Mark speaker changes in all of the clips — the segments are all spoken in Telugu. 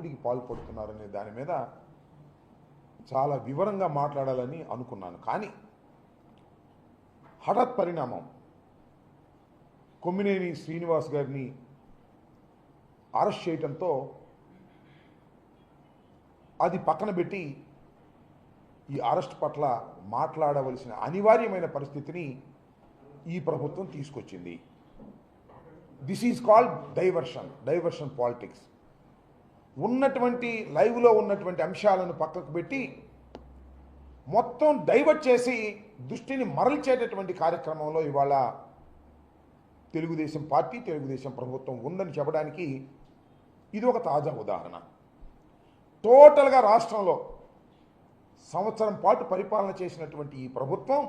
Speaker 1: దోపిడీకి పాల్పడుతున్నారనే దాని మీద చాలా వివరంగా మాట్లాడాలని అనుకున్నాను. కానీ హఠాత్ పరిణామం. కొమ్మినేని శ్రీనివాస్ గారిని అరెస్ట్ చేయడంతో అది పక్కన పెట్టి ఈ అరెస్ట్ పట్ల మాట్లాడవలసిన అనివార్యమైన పరిస్థితిని ఈ ప్రభుత్వం తీసుకొచ్చింది. This is called diversion diversion politics ఉన్నటువంటి లైవ్లో ఉన్నటువంటి అంశాలను పక్కకు పెట్టి మొత్తం డైవర్ట్ చేసి దృష్టిని మరల్చేటటువంటి కార్యక్రమంలో ఇవాళ తెలుగుదేశం పార్టీ తెలుగుదేశం ప్రభుత్వం ఉందని చెప్పడానికి ఇది ఒక తాజా ఉదాహరణ. టోటల్గా రాష్ట్రంలో సంవత్సరం పాటు పరిపాలన చేసినటువంటి ఈ ప్రభుత్వం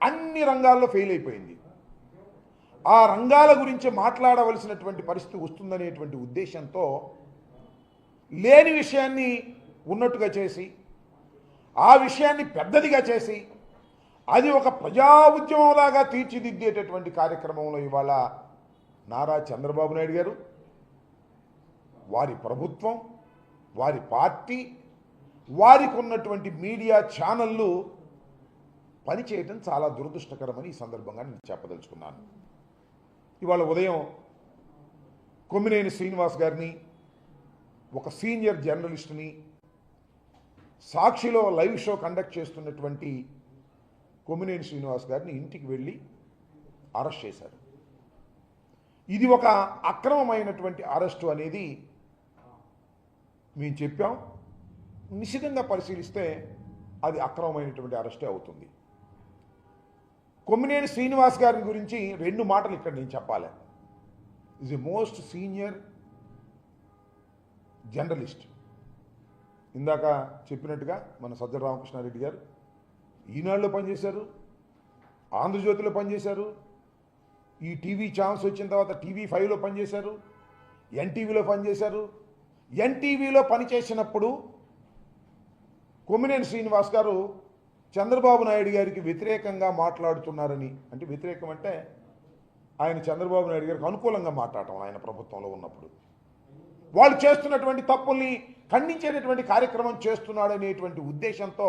Speaker 1: అన్ని రంగాల్లో ఫెయిల్ అయిపోయింది. ఆ రంగాల గురించి మాట్లాడవలసినటువంటి పరిస్థితి వస్తుందనేటువంటి ఉద్దేశంతో లేని విషయాన్ని ఉన్నట్టుగా చేసి ఆ విషయాన్ని పెద్దదిగా చేసి అది ఒక ప్రజా ఉద్యమంలాగా తీర్చిదిద్దేటటువంటి కార్యక్రమంలో ఇవాళ నారా చంద్రబాబు నాయుడు గారు వారి ప్రభుత్వం వారి పార్టీ వారికి ఉన్నటువంటి మీడియా ఛానళ్ళు పనిచేయటం చాలా దురదృష్టకరమని ఈ సందర్భంగా నేను చెప్పదలుచుకున్నాను. ఇవాళ ఉదయం కొమ్మినేని శ్రీనివాస్ గారిని ఒక సీనియర్ జర్నలిస్ట్ని సాక్షిలో లైవ్ షో కండక్ట్ చేస్తున్నటువంటి కొమ్మినేని శ్రీనివాస్ గారిని ఇంటికి వెళ్ళి అరెస్ట్ చేశారు. ఇది ఒక అక్రమమైనటువంటి అరెస్టు అనేది మేము చెప్పాం. నిశ్చితంగా పరిశీలిస్తే అది అక్రమమైనటువంటి అరెస్టే అవుతుంది. కొమ్మినేని శ్రీనివాస్ గారి గురించి రెండు మాటలు ఇక్కడ నేను చెప్పాలి. Is a most senior journalist. ఇందాక చెప్పినట్టుగా మన సజ్జల రామకృష్ణారెడ్డి గారు ఈనాడులో పనిచేశారు ఆంధ్రజ్యోతిలో పనిచేశారు ఈ టీవీ ఛాన్స్ వచ్చిన తర్వాత టీవీ ఫైవ్లో పనిచేశారు ఎన్టీవీలో పనిచేశారు. ఎన్టీవీలో పనిచేసినప్పుడు కొమ్మినేని శ్రీనివాస్ గారు చంద్రబాబు నాయుడు గారికి వ్యతిరేకంగా మాట్లాడుతున్నారని అంటే వ్యతిరేకం అంటే ఆయన చంద్రబాబు నాయుడు గారికి అనుకూలంగా మాట్లాడటం ఆయన ప్రభుత్వంలో ఉన్నప్పుడు. వాళ్ళు చేస్తున్నటువంటి తప్పుల్ని ఖండించేటటువంటి కార్యక్రమం చేస్తున్నాడు అనేటువంటి ఉద్దేశంతో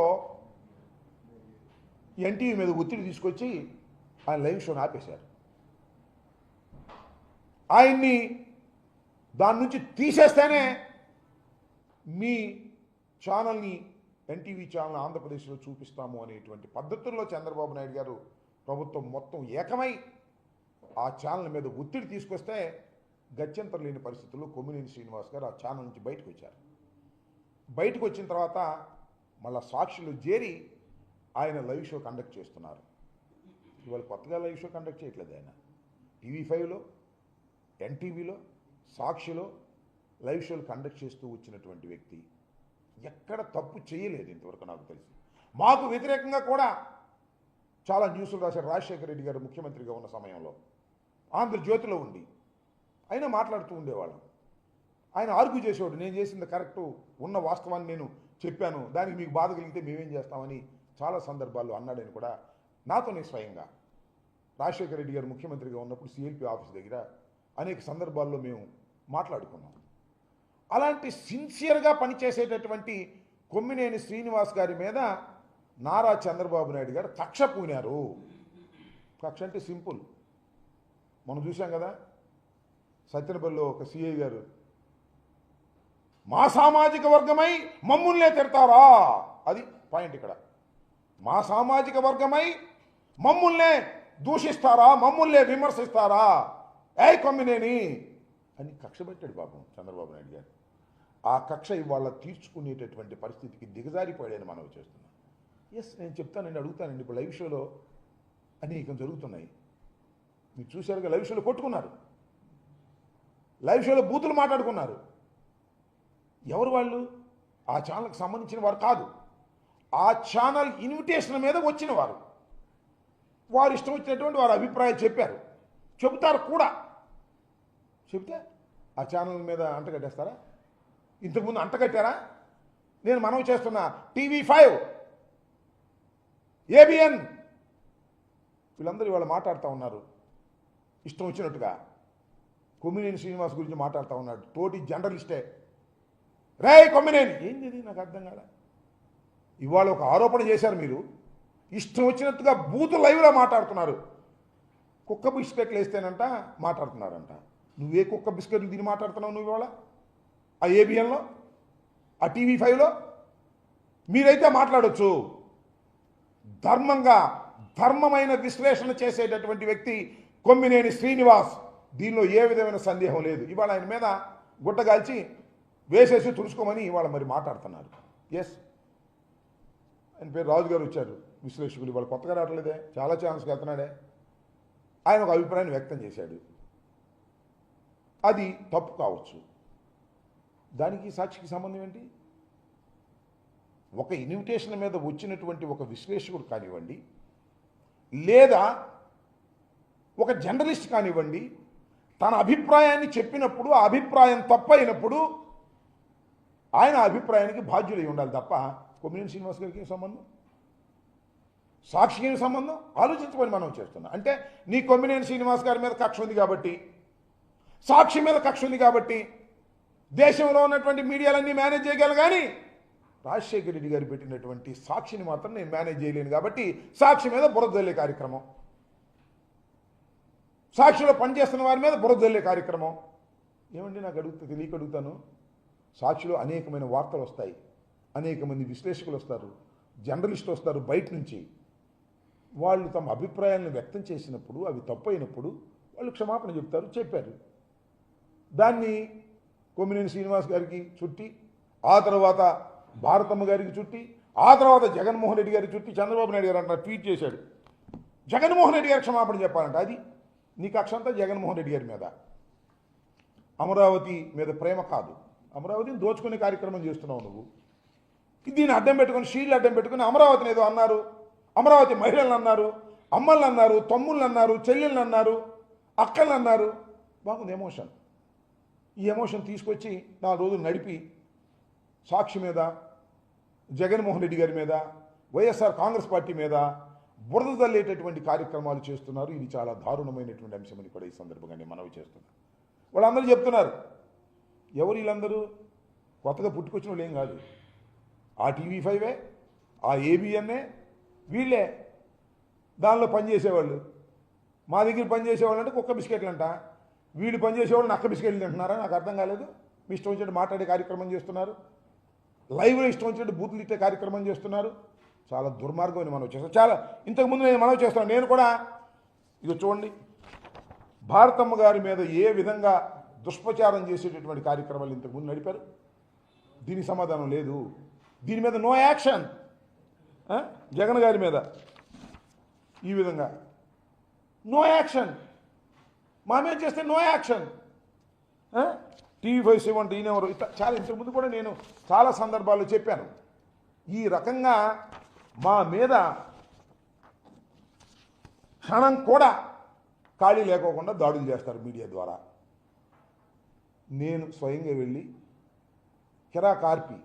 Speaker 1: ఎన్టీవీ మీద ఒత్తిడి తీసుకొచ్చి ఆయన లైవ్ షోని ఆపేశారు. ఆయన్ని దాని నుంచి తీసేస్తేనే మీ ఛానల్ని ఎన్టీవీ ఛానల్ ఆంధ్రప్రదేశ్లో చూపిస్తాము అనేటువంటి పద్ధతుల్లో చంద్రబాబు నాయుడు గారు ప్రభుత్వం మొత్తం ఏకమై ఆ ఛానల్ మీద ఒత్తిడి తీసుకొస్తే గత్యంతరం లేని పరిస్థితుల్లో కొమ్మినేని శ్రీనివాస్ గారు ఆ ఛానల్ నుంచి బయటకు వచ్చారు బయటకు వచ్చిన తర్వాత మళ్ళా సాక్షులు చేరి ఆయన లైవ్ షో కండక్ట్ చేస్తున్నారు. ఇవాళ కొత్తగా లైవ్ షో కండక్ట్ చేయట్లేదు ఆయన. టీవీ ఫైవ్లో ఎన్టీవీలో సాక్షిలో లైవ్ షోలు కండక్ట్ చేస్తూ వచ్చినటువంటి వ్యక్తి ఎక్కడ తప్పు చేయలేదు ఇంతవరకు నాకు తెలిసి. మాకు వ్యతిరేకంగా కూడా చాలా న్యూస్లు రాశారు రాజశేఖర రెడ్డి గారు ముఖ్యమంత్రిగా ఉన్న సమయంలో. ఆంధ్రజ్యోతిలో ఉండి అయినా మాట్లాడుతూ ఉండేవాళ్ళం. ఆయన ఆర్గ్యూ చేసేవాడు నేను చేసింది కరెక్టు ఉన్న వాస్తవాన్ని నేను చెప్పాను దానికి మీకు బాధ కలిగితే మేమేం చేస్తామని చాలా సందర్భాల్లో అన్నాడని కూడా నాతోనే స్వయంగా. రాజశేఖర రెడ్డి గారు ముఖ్యమంత్రిగా ఉన్నప్పుడు సిఎల్పి ఆఫీస్ దగ్గర అనేక సందర్భాల్లో మేము మాట్లాడుకున్నాం. అలాంటి సిన్సియర్గా పనిచేసేటటువంటి కొమ్మినేని శ్రీనివాస్ గారి మీద నారా చంద్రబాబు నాయుడు గారు కక్ష పూనారు. కక్ష అంటే సింపుల్. మనం చూసాం కదా సత్యనపల్లిలో ఒక సిఐ గారు మా సామాజిక వర్గమై మమ్ముల్నే తిడతారా? అది పాయింట్ ఇక్కడ. మా సామాజిక వర్గమై మమ్ముల్నే దూషిస్తారా? మమ్ముల్నే విమర్శిస్తారా? ఏ కొమ్మినేని? అని కక్ష పెట్టాడు పాపం చంద్రబాబు నాయుడు గారు. ఆ కక్ష ఇవాళ తీర్చుకునేటటువంటి పరిస్థితికి దిగజారిపోయాడని మనవి చేస్తున్నాను ఎస్ నేను చెప్తానండి అడుగుతానండి. ఇప్పుడు లైవ్ షోలో అనేకం జరుగుతున్నాయి. మీరు చూశారుగా లైవ్ షోలో కొట్టుకున్నారు. లైవ్ షోలో బూతులు మాట్లాడుకున్నారు. ఎవరు వాళ్ళు? ఆ ఛానల్కి సంబంధించిన వారు కాదు. ఆ ఛానల్ ఇన్విటేషన్ మీద వచ్చిన వారు. వారు ఇష్టం వచ్చినటువంటి వారు అభిప్రాయం చెప్పారు. చెబుతారు కూడా. చెబితే ఆ ఛానల్ మీద అంటగట్టేస్తారా ఇంతకుముందు అంటగట్టారా నేను మనవి చేస్తున్నా. TV five ABN. వీళ్ళందరూ ఇవాళ మాట్లాడుతూ ఉన్నారు. ఇష్టం వచ్చినట్టుగా. కొమ్మినేని శ్రీనివాస్ గురించి మాట్లాడుతూ ఉన్నాడు. తోటి జర్నలిస్టే. రే కొమ్మినేని! ఏంది నాకు అర్థం కాదా ఇవాళ ఒక ఆరోపణ చేశారు మీరు. ఇష్టం వచ్చినట్టుగా బూతు లైవ్లో మాట్లాడుతున్నారు. కుక్క బిస్కెట్లు వేస్తేనంట మాట్లాడుతున్నారంట. నువ్వే కుక్క బిస్కెట్లు తిని మాట్లాడుతున్నావు నువ్వు ఇవాళ? ఆ ఏబిఎన్లో ఆ టీవీ ఫైవ్లో? మీరైతే మాట్లాడొచ్చు. ధర్మంగా ధర్మమైన విశ్లేషణ చేసేటటువంటి వ్యక్తి కొమ్మినేని శ్రీనివాస్. దీనిలో ఏ విధమైన సందేహం లేదు. ఇవాళ ఆయన మీద గుట్టగాల్చి వేసేసి తుడుచుకోమని ఇవాళ మరి మాట్లాడుతున్నారు. ఎస్ ఆయన పేరు రాజు గారు వచ్చారు. విశ్లేషకులు ఇవాళ కొత్తగా రావట్లేదే. చాలా ఛాన్స్కి వెళ్తున్నాడే ఆయన ఒక అభిప్రాయాన్ని వ్యక్తం చేశాడు. అది తప్పు కావచ్చు. దానికి సాక్షికి సంబంధం ఏంటి? ఒక ఇన్విటేషన్ మీద వచ్చినటువంటి ఒక విశ్లేషకుడు కానివ్వండి లేదా ఒక జర్నలిస్ట్ కానివ్వండి తన అభిప్రాయాన్ని చెప్పినప్పుడు ఆ అభిప్రాయం తప్పైనప్పుడు ఆయన అభిప్రాయానికి బాధ్యులై ఉండాలి తప్ప కొమ్మినేని శ్రీనివాస్ గారికి సంబంధం? సాక్షికి సంబంధం? ఆలోచించుకొని మనం చేస్తున్నాం. అంటే నీ కొమ్మినేని శ్రీనివాస్ గారి మీద కక్ష ఉంది కాబట్టి సాక్షి మీద కక్ష ఉంది కాబట్టి దేశంలో ఉన్నటువంటి మీడియాలన్నీ మేనేజ్ చేయగలను కానీ రాజశేఖర రెడ్డి గారు పెట్టినటువంటి సాక్షిని మాత్రం నేను మేనేజ్ చేయలేను కాబట్టి సాక్షి మీద బురదల్లే కార్యక్రమం. సాక్షిలో పనిచేస్తున్న వారి మీద బురదల్లే కార్యక్రమం. ఏమండి నాకు అడుగుతా తెలియక అడుగుతాను? సాక్షిలో అనేకమైన వార్తలు వస్తాయి. అనేక మంది విశ్లేషకులు వస్తారు జర్నలిస్టులు వస్తారు బయట నుంచి. వాళ్ళు తమ అభిప్రాయాలను వ్యక్తం చేసినప్పుడు అవి తప్పైనప్పుడు వాళ్ళు క్షమాపణ చెప్తారు చెప్పారు. దాన్ని కొమ్మినేని శ్రీనివాస్ గారికి చుట్టి ఆ తర్వాత భారతమ్మ గారికి చుట్టి ఆ తర్వాత జగన్మోహన్ రెడ్డి గారి చుట్టి చంద్రబాబు నాయుడు గారు అంటారు ట్వీట్ చేశాడు. జగన్మోహన్ రెడ్డి గారు క్షమాపణ చెప్పాలంట. అది నీ కక్ష అంతా జగన్మోహన్ రెడ్డి గారి మీద. అమరావతి మీద ప్రేమ కాదు. అమరావతిని దోచుకునే కార్యక్రమం చేస్తున్నావు నువ్వు. దీన్ని అడ్డం పెట్టుకొని షీల్డ్ అడ్డం పెట్టుకుని అమరావతిని ఏదో అన్నారు. అమరావతి మహిళలను అన్నారు అమ్మల్ని అన్నారు తమ్ముళ్ళు అన్నారు చెల్లెళ్ళు అన్నారు అక్కలు అన్నారు. బాగుంది ఎమోషన్. ఈ ఎమోషన్ తీసుకొచ్చి నా రోజులు నడిపి సాక్షి మీద జగన్మోహన్ రెడ్డి గారి మీద వైఎస్ఆర్ కాంగ్రెస్ పార్టీ మీద బురద తల్లేటటువంటి కార్యక్రమాలు చేస్తున్నారు. ఇది చాలా దారుణమైనటువంటి అంశమని కూడా ఈ సందర్భంగా నేను మనవి చేస్తున్నాను వాళ్ళందరూ చెప్తున్నారు. ఎవరు వీళ్ళందరూ? కొత్తగా పుట్టుకొచ్చిన వాళ్ళు ఏం కాదు. ఆ టీవీ ఫైవే ఆ ఏబిఎన్ఏ వీళ్ళే. దానిలో పనిచేసేవాళ్ళు మా దగ్గర పనిచేసేవాళ్ళు అంటే కుక్క బిస్కెట్లు అంట వీళ్ళు పనిచేసేవాళ్ళు నక్క బిస్కెట్లు తింటున్నారా? నాకు అర్థం కాలేదు. మీ ఇష్టం వచ్చినట్టు మాట్లాడే కార్యక్రమం చేస్తున్నారు. లైవ్లో ఇష్టం వచ్చినట్టు బూతులు ఇచ్చే కార్యక్రమం చేస్తున్నారు. చాలా దుర్మార్గం అని మనం చేస్తాం. చాలా ఇంతకుముందు నేను మనవి చేస్తాను. నేను కూడా ఇది చూడండి భారతమ్మ గారి మీద ఏ విధంగా దుష్ప్రచారం చేసేటటువంటి కార్యక్రమాలు ఇంతకుముందు నడిపారు? దీనికి సమాధానం లేదు. దీని మీద నో యాక్షన్ జగన్ గారి మీద ఈ విధంగా. నో యాక్షన్ మా మీద చేస్తే no action TV five seven ఈయనెవరు ఇట్లా చాలా ఇంతకుముందు కూడా నేను చాలా సందర్భాల్లో చెప్పాను. ఈ రకంగా మా మీద క్షణం కూడా ఖాళీ లేకోకుండా దాడులు చేస్తారు మీడియా ద్వారా. నేను స్వయంగా వెళ్ళి కిరా కార్పి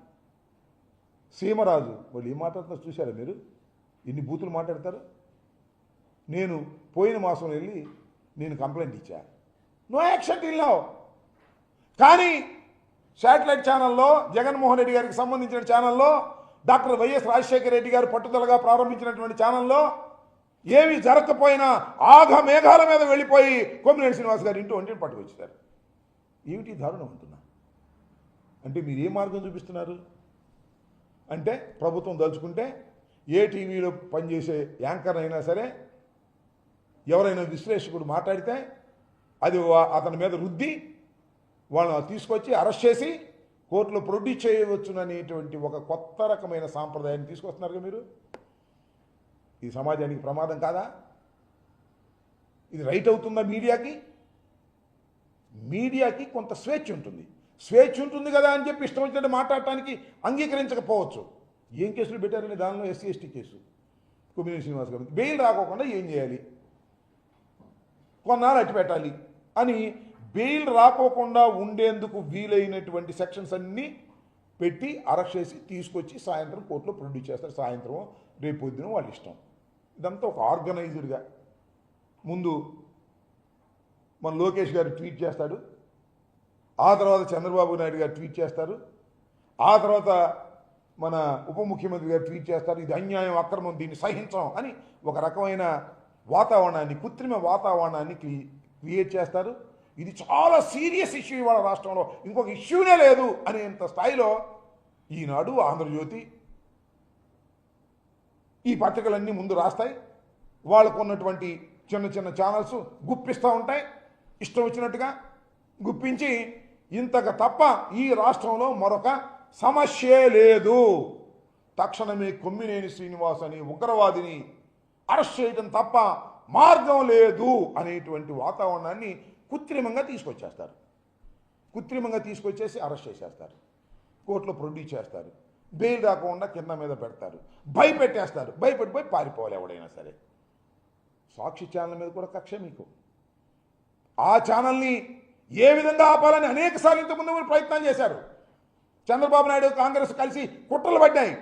Speaker 1: సీమరాజు వాళ్ళు ఏం మాట్లాడుతున్నారు చూశారా మీరు? ఇన్ని బూతులు మాట్లాడతారు? నేను పోయిన మాసం వెళ్ళి నేను కంప్లైంట్ ఇచ్చా. నో యాక్షన్ ఇల్లావు కానీ శాటిలైట్ ఛానల్లో జగన్మోహన్ రెడ్డి గారికి సంబంధించిన ఛానల్లో డాక్టర్ వైఎస్ రాజశేఖర రెడ్డి గారు పట్టుదలగా ప్రారంభించినటువంటి ఛానల్లో ఏమి జరగకపోయినా ఆఘ మేఘాల మీద వెళ్ళిపోయి కొమ్మినేని శ్రీనివాస్ గారు ఇంటి వంటిని పట్టుకొచ్చారు. ఏమిటి దారుణం అంటున్నా? అంటే మీరు ఏ మార్గం చూపిస్తున్నారు? అంటే ప్రభుత్వం దలుచుకుంటే ఏ టీవీలో పనిచేసే యాంకర్ అయినా సరే ఎవరైనా విశ్లేషకుడు మాట్లాడితే అది అతని మీద రుద్ది వాళ్ళని తీసుకొచ్చి అరెస్ట్ చేసి కోర్టులో ప్రొడ్యూస్ చేయవచ్చుననేటువంటి ఒక కొత్త రకమైన సాంప్రదాయాన్ని తీసుకొస్తున్నారు కదా మీరు? ఇది సమాజానికి ప్రమాదం కాదా? ఇది రైట్ అవుతుందా మీడియాకి? మీడియాకి కొంత స్వేచ్ఛ ఉంటుంది. స్వేచ్ఛ ఉంటుంది కదా అని చెప్పి ఇష్టం వచ్చినట్టు మాట్లాడటానికి అంగీకరించకపోవచ్చు. ఏం కేసులు పెట్టారని దానిలో? SC ST case. Kommineni Srinivas గారు. బెయిల్ రాకోకుండా ఏం చేయాలి? కొన్నాళ్ళు అట్టి పెట్టాలి అని బెయిల్ రాకోకుండా ఉండేందుకు వీలైనటువంటి సెక్షన్స్ అన్నీ పెట్టి అరెస్ట్ చేసి తీసుకొచ్చి సాయంత్రం కోర్టులో ప్రొడ్యూస్ చేస్తారు. సాయంత్రం రేపు పొద్దున వాళ్ళ ఇష్టం. ఇదంతా ఒక ఆర్గనైజ్డ్గా ముందు మన లోకేష్ గారు ట్వీట్ చేస్తాడు. ఆ తర్వాత చంద్రబాబు నాయుడు గారు ట్వీట్ చేస్తారు. ఆ తర్వాత మన ఉప ముఖ్యమంత్రి గారు ట్వీట్ చేస్తారు. ఇది అన్యాయం అక్రమం దీన్ని సహించం అని ఒక రకమైన వాతావరణాన్ని కృత్రిమ వాతావరణాన్ని క్రియేట్ చేస్తారు. ఇది చాలా సీరియస్ ఇష్యూ ఇవాళ రాష్ట్రంలో. ఇంకొక ఇష్యూనే లేదు అనేంత స్థాయిలో ఈనాడు ఆంధ్రజ్యోతి ఈ పత్రికలన్నీ ముందు రాస్తాయి. వాళ్ళకు ఉన్నటువంటి చిన్న చిన్న ఛానల్స్ గుప్పిస్తూ ఉంటాయి. ఇష్టం వచ్చినట్టుగా గుప్పించి ఇంతక తప్ప ఈ రాష్ట్రంలో మరొక సమస్యే లేదు. తక్షణమే కొమ్మినేని శ్రీనివాస్ అని ఉగ్రవాదిని అరెస్ట్ చేయడం తప్ప మార్గం లేదు అనేటువంటి వాతావరణాన్ని కృత్రిమంగా తీసుకొచ్చేస్తారు. కృత్రిమంగా తీసుకొచ్చేసి అరెస్ట్ చేసేస్తారు. కోర్టులో ప్రొడ్యూస్ చేస్తారు. బెయిల్ రాకుండా కింద మీద పెడతారు. భయపెట్టేస్తారు. భయపెట్టిపోయి పారిపోవాలి ఎవడైనా సరే. సాక్షి ఛానల్ మీద కూడా కక్ష మీకు. ఆ ఛానల్ని ఏ విధంగా ఆపాలని అనేక సార్లు ఇంతకుముందు మీరు ప్రయత్నం చేశారు. చంద్రబాబు నాయుడు కాంగ్రెస్ కలిసి కుట్రలు పడ్డాయి.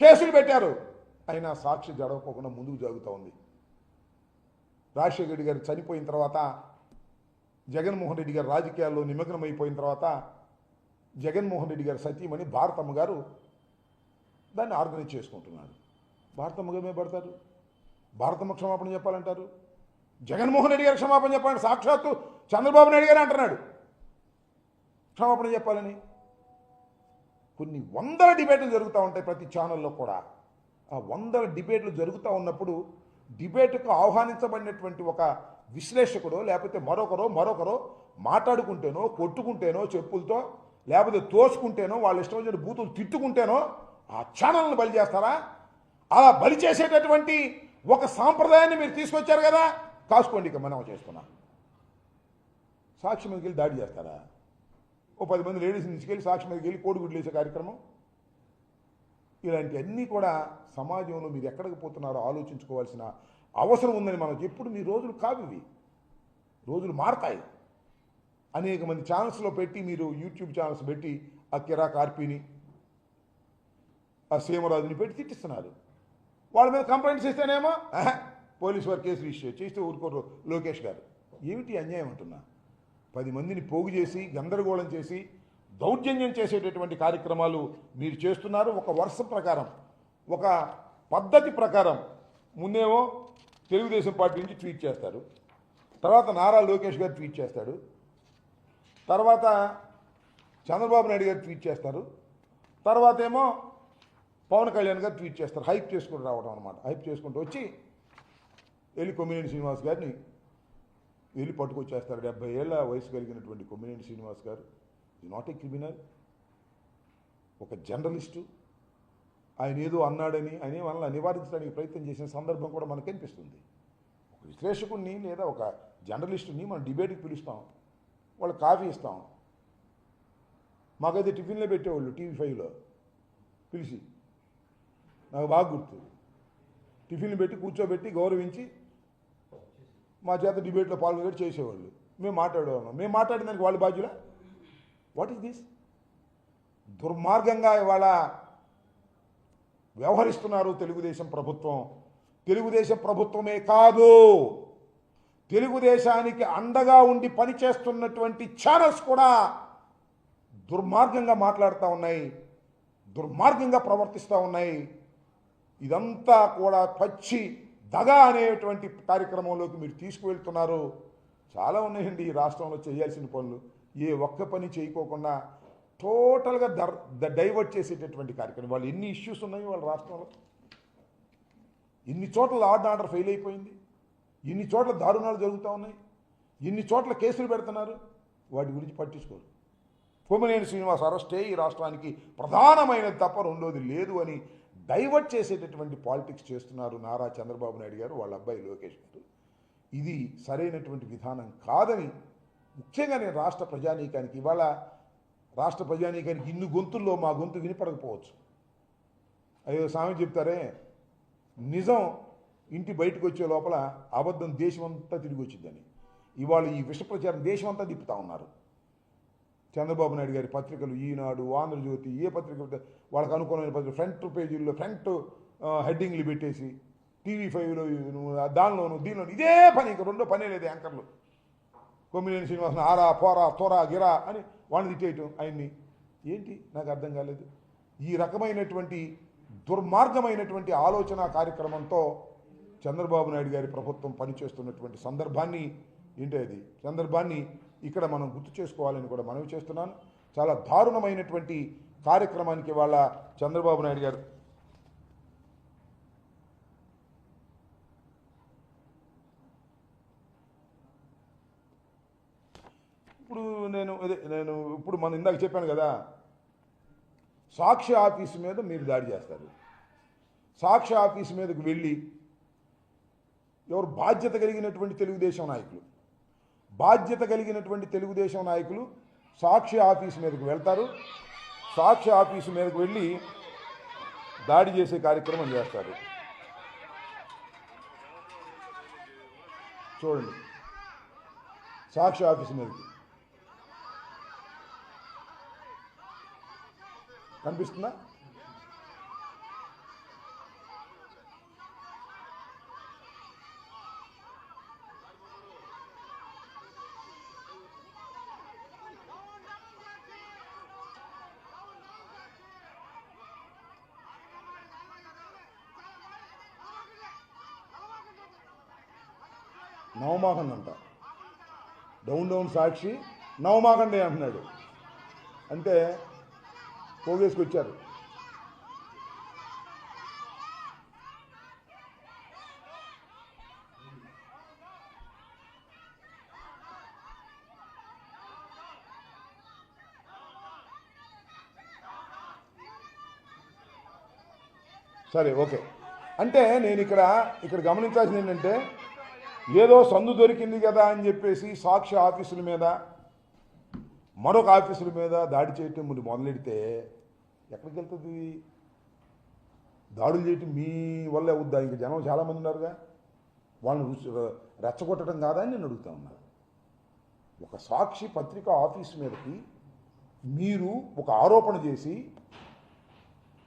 Speaker 1: కేసులు పెట్టారు. అయినా సాక్షి జడవకోకుండా ముందుకు జరుగుతూ ఉంది. రాజశేఖర రెడ్డి గారు చనిపోయిన తర్వాత జగన్మోహన్ రెడ్డి గారు రాజకీయాల్లో నిమగ్నమైపోయిన తర్వాత జగన్మోహన్ రెడ్డి గారు సతీమణి భారతమ్మ గారు దాన్ని ఆర్గనైజ్ చేసుకుంటున్నాడు. భారతమ్మ గారు పడతారు భారతమ్మ క్షమాపణ చెప్పాలంటారు? జగన్మోహన్ రెడ్డి గారు క్షమాపణ చెప్పాలని సాక్షాత్తు చంద్రబాబు నాయుడు గారు అంటున్నాడు. క్షమాపణ చెప్పాలని. కొన్ని వందల డిబేట్లు జరుగుతూ ఉంటాయి ప్రతి ఛానల్లో కూడా. ఆ వందల డిబేట్లు జరుగుతూ ఉన్నప్పుడు డిబేట్కు ఆహ్వానించబడినటువంటి ఒక విశ్లేషకుడు లేకపోతే మరొకరో మరొకరో మాట్లాడుకుంటేనో కొట్టుకుంటేనో చెప్పులతో లేకపోతే తోసుకుంటేనో వాళ్ళ ఇష్టం వచ్చిన బూతులు తిట్టుకుంటేనో ఆ ఛానల్ని బలి చేస్తారా? అలా బలి చేసేటటువంటి ఒక సాంప్రదాయాన్ని మీరు తీసుకొచ్చారు కదా? కాసుకోండి ఇక మనం చేసుకున్నాం. సాక్షి మీదకి వెళ్ళి దాడి చేస్తారా? ఓ పది మంది లేడీస్ని తీసుకెళ్ళి సాక్షి మీదకి వెళ్ళి కోడిగుడ్లు వేసే కార్యక్రమం? ఇలాంటివన్నీ కూడా సమాజంలో మీరు ఎక్కడికి పోతున్నారో ఆలోచించుకోవాల్సిన అవసరం ఉందని మనం ఎప్పుడు మీ రోజులు కావు రోజులు మారతాయి. అనేక మంది ఛానల్స్లో పెట్టి మీరు యూట్యూబ్ ఛానల్స్ పెట్టి ఆ కిరా కార్పీని ఆ సీమరాజుని పెట్టి తిట్టిస్తున్నారు. వాళ్ళ మీద కంప్లైంట్స్ ఇస్తేనేమో పోలీస్ వారు కేసు రిజిస్టర్ చేస్తే ఊరుకోరు లోకేష్ గారు. ఏమిటి అన్యాయం అంటున్నా? పది మందిని పోగు చేసి గందరగోళం చేసి దౌర్జన్యం చేసేటటువంటి కార్యక్రమాలు మీరు చేస్తున్నారు. ఒక వరుస ప్రకారం ఒక పద్ధతి ప్రకారం ముందేమో తెలుగుదేశం పార్టీ నుంచి ట్వీట్ చేస్తారు. తర్వాత నారా లోకేష్ గారు ట్వీట్ చేస్తాడు తర్వాత చంద్రబాబు నాయుడు గారు ట్వీట్ చేస్తారు. తర్వాత ఏమో పవన్ కళ్యాణ్ గారు ట్వీట్ చేస్తారు. హైప్ చేసుకుంటూ రావడం అనమాట హైప్ చేసుకుంటూ వచ్చి వెళ్ళి కొమ్మినేని శ్రీనివాస్ గారిని వెళ్ళి పట్టుకొచ్చేస్తారు. డెబ్బై ఏళ్ళ వయసు కలిగినటువంటి కొమ్మినేని శ్రీనివాస్ గారు. ఈ నాట్ ఏ క్రిమినల్ ఒక జర్నలిస్టు. ఆయన ఏదో అన్నాడని ఆయన మనల్ని నివారించడానికి ప్రయత్నం చేసిన సందర్భం కూడా మనకు కనిపిస్తుంది. ఒక విశ్లేషకుడిని లేదా ఒక జర్నలిస్టుని మనం డిబేట్కి పిలుస్తాం. వాళ్ళు కాఫీ ఇస్తాం. మాకైతే టిఫిన్లో పెట్టేవాళ్ళు టీవీ ఫైవ్లో. పిలిచి నాకు బాగా గుర్తు. టిఫిన్లు పెట్టి కూర్చోబెట్టి గౌరవించి మా చేత డిబేట్లో పాల్గొని చేసేవాళ్ళు. మేము మాట్లాడేవాళ్ళం. మేము మాట్లాడిన దానికి వాళ్ళు బాధ్యులా? వాట్ ఈస్ దిస్ దుర్మార్గంగా ఇవాళ వ్యవహరిస్తున్నారు తెలుగుదేశం ప్రభుత్వం. తెలుగుదేశం ప్రభుత్వమే కాదు. తెలుగుదేశానికి అండగా ఉండి పనిచేస్తున్నటువంటి ఛానల్స్ కూడా దుర్మార్గంగా మాట్లాడుతూ ఉన్నాయి. దుర్మార్గంగా ప్రవర్తిస్తూ ఉన్నాయి. ఇదంతా కూడా పచ్చి దగ అనేటువంటి కార్యక్రమంలోకి మీరు తీసుకువెళ్తున్నారు. చాలా ఉన్నాయండి ఈ రాష్ట్రంలో చేయాల్సిన పనులు. ఏ ఒక్క పని చేయకోకుండా టోటల్గా దర్ డైవర్ట్ చేసేటటువంటి కార్యక్రమం. వాళ్ళు ఎన్ని ఇష్యూస్ ఉన్నాయి వాళ్ళ రాష్ట్రంలో. ఇన్ని చోట్ల ఆర్డర్ ఆర్డర్ ఫెయిల్ అయిపోయింది. ఇన్ని చోట్ల దారుణాలు జరుగుతూ ఉన్నాయి. ఇన్ని చోట్ల కేసులు పెడుతున్నారు. వాటి గురించి పట్టించుకోరు. కొమ్మనేని శ్రీనివాస్ అరెస్టే ఈ రాష్ట్రానికి ప్రధానమైనది తప్ప రెండోది లేదు అని డైవర్ట్ చేసేటటువంటి పాలిటిక్స్ చేస్తున్నారు నారా చంద్రబాబు నాయుడు గారు వాళ్ళ అబ్బాయి లోకేష్ గారు. ఇది సరైనటువంటి విధానం కాదని ముఖ్యంగా నేను రాష్ట్ర ప్రజానీకానికి ఇవాళ రాష్ట్ర ప్రజానీకానికి ఇన్ని గొంతుల్లో మా గొంతు వినిపడకపోవచ్చు. అయ్యో స్వామి చెప్తారే నిజం ఇంటి బయటకు వచ్చే లోపల అబద్ధం దేశమంతా తిరిగి వచ్చిందని. ఇవాళ ఈ విష ప్రచారం దేశమంతా తిప్పుతా ఉన్నారు. చంద్రబాబు నాయుడు గారి పత్రికలు ఈనాడు ఆంధ్రజ్యోతి ఏ పత్రిక వాళ్ళకి అనుకూలమైన పత్రిక ఫ్రంట్ పేజీల్లో ఫ్రంట్ హెడ్డింగ్లు పెట్టేసి టీవీ ఫైవ్లో దానిలోను దీనిలోను ఇదే పని ఇంకా రెండో పనే లేదు యాంకర్లు. కొమ్మినేని శ్రీనివాసన్ ఆరా పోరా తోరా గిరా అని వాడిని తిట్టేయటం ఆయన్ని. ఏంటి? నాకు అర్థం కాలేదు. ఈ రకమైనటువంటి దుర్మార్గమైనటువంటి ఆలోచన కార్యక్రమంతో చంద్రబాబు నాయుడు గారి ప్రభుత్వం పనిచేస్తున్నటువంటి సందర్భాన్ని ఏంటి అది? సందర్భాన్ని ఇక్కడ మనం గుర్తు చేసుకోవాలని కూడా మనవి చేస్తున్నాను. చాలా దారుణమైనటువంటి కార్యక్రమానికి వాళ్ళ చంద్రబాబు నాయుడు గారు ఇప్పుడు నేను ఇప్పుడు మనం ఇందాక చెప్పాను కదా సాక్షి ఆఫీసు మీద మీరు దాడి చేస్తారు. సాక్షి ఆఫీసు మీదకు వెళ్ళి ఎవరు బాధ్యత కలిగినటువంటి తెలుగుదేశం నాయకులు బాధ్యత కలిగినటువంటి తెలుగుదేశం నాయకులు సాక్షి ఆఫీసు మీదకు వెళ్తారు. సాక్షి ఆఫీసు మీదకు వెళ్ళి దాడి చేసే కార్యక్రమం చేస్తారు. చూడండి. సాక్షి ఆఫీసు మీదకి. కనిపిస్తుందా? నవమాకండి అంట. డౌన్ డౌన్ సాక్షి నవమాకండి అంటున్నాడు. అంటే పోగేసుకొచ్చారు సరే ఓకే. అంటే నేను ఇక్కడ ఇక్కడ గమనించాల్సింది ఏంటంటే ఏదో సందు దొరికింది కదా అని చెప్పేసి సాక్షి ఆఫీసుల మీద మరొక ఆఫీసుల మీద దాడి చేయటం మీరు మొదలెడితే ఎక్కడికి వెళ్తుంది దాడులు చేయటం మీ వల్లే అవుద్దా? ఇంకా జనం చాలామంది ఉన్నారుగా. వాళ్ళని రుచి రెచ్చగొట్టడం కాదా అని నేను అడుగుతా ఉన్నాను ఒక సాక్షి పత్రిక ఆఫీస్ మీదకి మీరు ఒక ఆరోపణ చేసి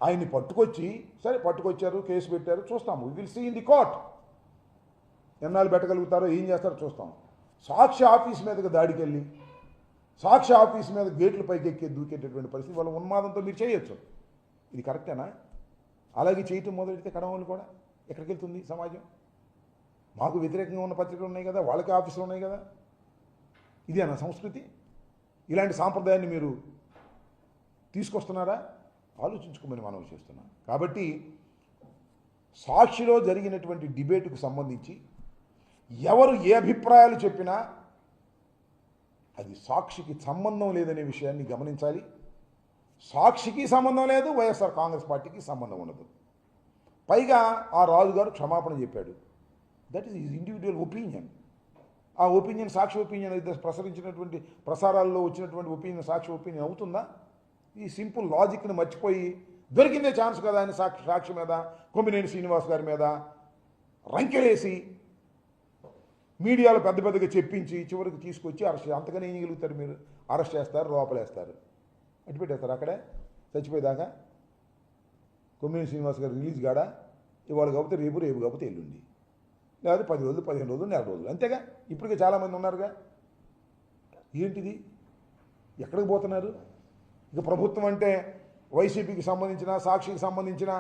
Speaker 1: ఆయన్ని పట్టుకొచ్చి సరే పట్టుకొచ్చారు కేసు పెట్టారు చూస్తాము. Will see in the court ఎన్నాళ్ళు పెట్టగలుగుతారో ఏం చేస్తారో చూస్తాం సాక్షి ఆఫీస్ మీదకి దాడికి వెళ్ళి సాక్షి ఆఫీస్ మీద గేట్లు పైకి ఎక్కి దూకేటటువంటి పరిస్థితి వాళ్ళ ఉన్మాదంతో మీరు చేయొచ్చు. ఇది కరెక్టేనా? అలాగే చేయటం మొదలెడితే కడవలు కూడా ఎక్కడికి వెళ్తుంది సమాజం? మాకు వ్యతిరేకంగా ఉన్న పత్రికలు ఉన్నాయి కదా వాళ్ళకి ఆఫీసులు ఉన్నాయి కదా. ఇదేనా సంస్కృతి? ఇలాంటి సాంప్రదాయాన్ని మీరు తీసుకొస్తున్నారా? ఆలోచించుకోమని మనం చేస్తున్నాం. కాబట్టి సాక్షిలో జరిగినటువంటి డిబేటుకు సంబంధించి ఎవరు ఏ అభిప్రాయాలు చెప్పినా అది సాక్షికి సంబంధం లేదనే విషయాన్ని గమనించాలి. సాక్షికి సంబంధం లేదు వైఎస్ఆర్ కాంగ్రెస్ పార్టీకి సంబంధం ఉండదు. పైగా ఆ రాజు గారు క్షమాపణ చెప్పాడు. That is is individual opinion ఆ ఒపీనియన్ సాక్షి ఒపీనియన్ అయితే ప్రసరించినటువంటి ప్రసారాల్లో వచ్చినటువంటి ఒపీనియన్ సాక్షి ఒపీనియన్ అవుతుందా? ఈ సింపుల్ లాజిక్ని మర్చిపోయి దొరికిందే ఛాన్స్ కదా అని సాక్షి సాక్షి మీద కొమ్మినేని శ్రీనివాస్ గారి మీద రంకెలేసి మీడియాలో పెద్ద పెద్దగా చెప్పించి చివరికి తీసుకొచ్చి అరెస్ట్ అంతగానే ఏం చేయగలుగుతారు మీరు? అరెస్ట్ చేస్తారు లోపలేస్తారు. అటు పెట్టేస్తారు అక్కడే. చచ్చిపోయేదాకా కొమ్మినేని శ్రీనివాస్ గారు రిలీజ్ కాడా ఇవాళ కాకపోతే రేపు రేపు కాకపోతే ఎల్లుండి. లేదా పది రోజులు పదిహేను రోజులు నెల రోజులు. అంతేగా? ఇప్పటికే చాలామంది ఉన్నారుగా. ఏంటిది? ఎక్కడికి పోతున్నారు? ఇక ప్రభుత్వం అంటే వైసీపీకి సంబంధించిన సాక్షికి సంబంధించిన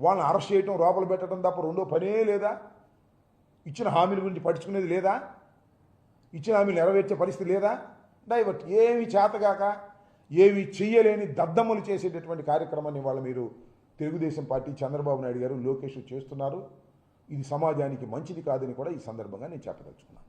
Speaker 1: వాళ్ళని అరెస్ట్ చేయటం లోపల పెట్టడం తప్ప రెండో పనే లేదా? ఇచ్చిన హామీల గురించి పట్టించుకునేది లేదా? ఇచ్చిన హామీలు నెరవేర్చే పరిస్థితి లేదా? డైవర్ట్ ఏమి చేతగాక ఏమి చెయ్యలేని దద్దమ్మలు చేసేటటువంటి కార్యక్రమాన్ని వాళ్ళ మీరు తెలుగుదేశం పార్టీ చంద్రబాబు నాయుడు గారు లోకేష్ చేస్తున్నారు. ఇది సమాజానికి మంచిది కాదని కూడా ఈ సందర్భంగా నేను చెప్పదలుచుకున్నాను.